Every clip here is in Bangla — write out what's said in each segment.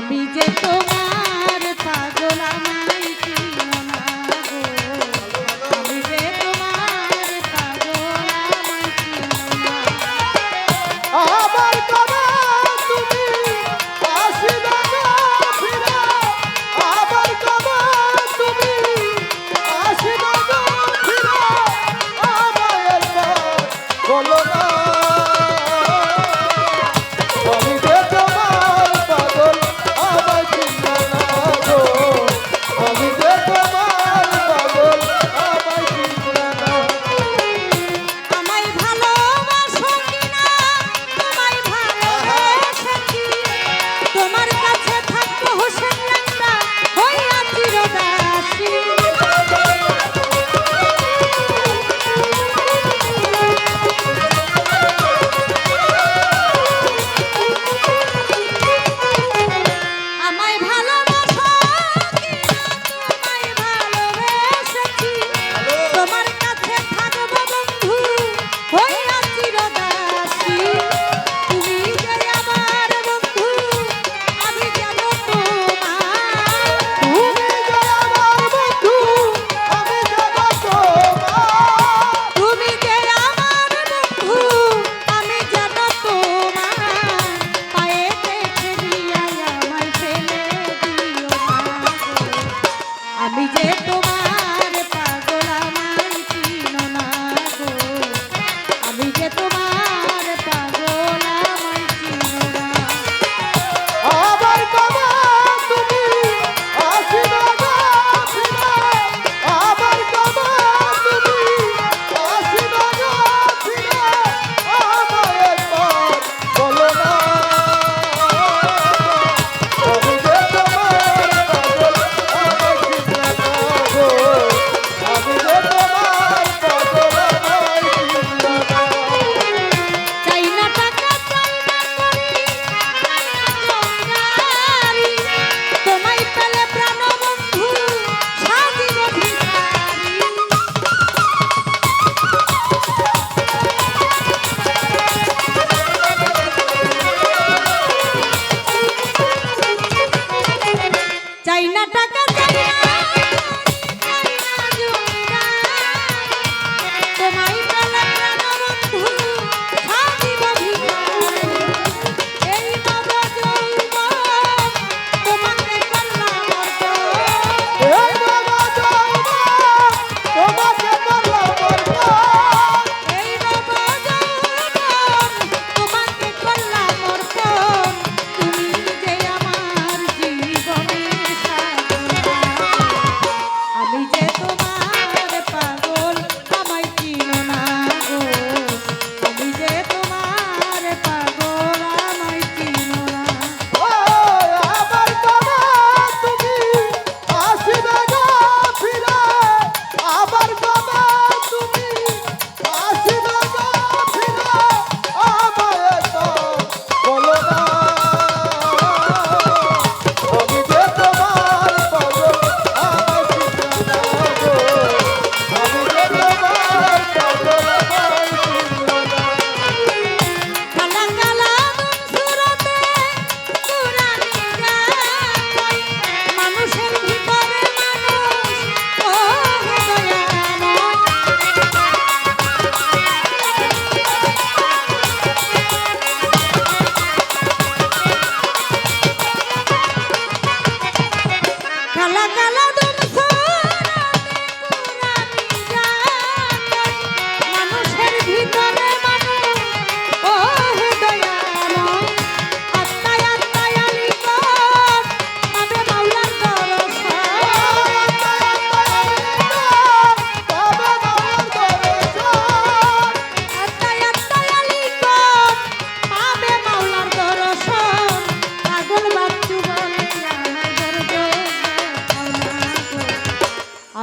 আমি যে তোমার পাগল আমায় চিনো না গো। আমি যে তোমার পাগল আমায় চিনো না আমার তোমার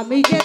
Amiga.